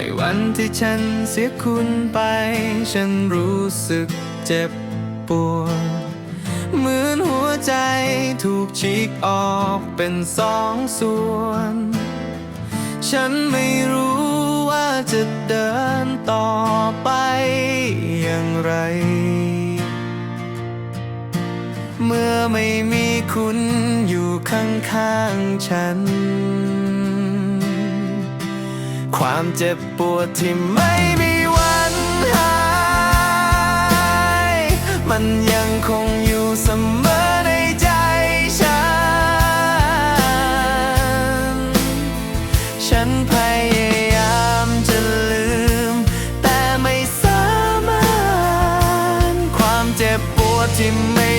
ในวันที่ฉันเสียคุณไป ฉันรู้สึกเจ็บปวด เหมือนหัวใจถูกฉีกออกเป็นสองส่วน ฉันไม่รู้ว่าจะเดินต่อไปอย่างไร เมื่อไม่มีคุณอยู่ข้างๆฉัน ความเจ็บปวดที่ไม่มีวันหาย มันยังคงอยู่เสมอในใจฉัน ฉันพยายามจะลืม แต่ไม่สามารถ ความเจ็บปวดที่ไม่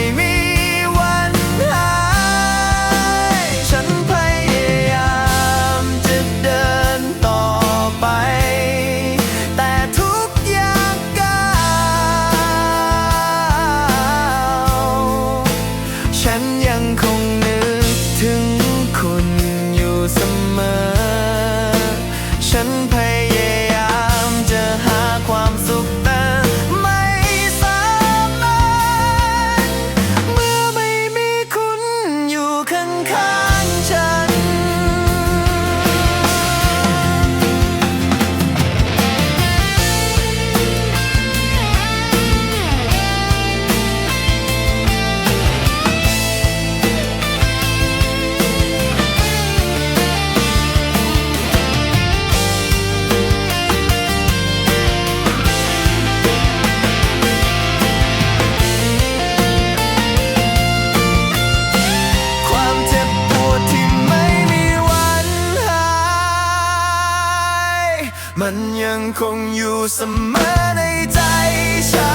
มันยังคงอยู่เสมอในใจฉั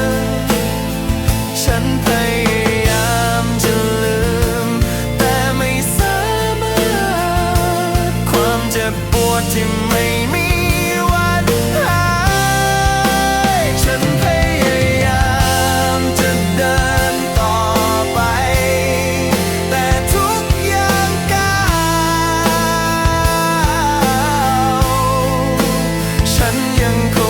น ฉันพยายามจะลืม แต่ไม่สามารถ ความเจ็บปวดที่ไม่มี 眼眶。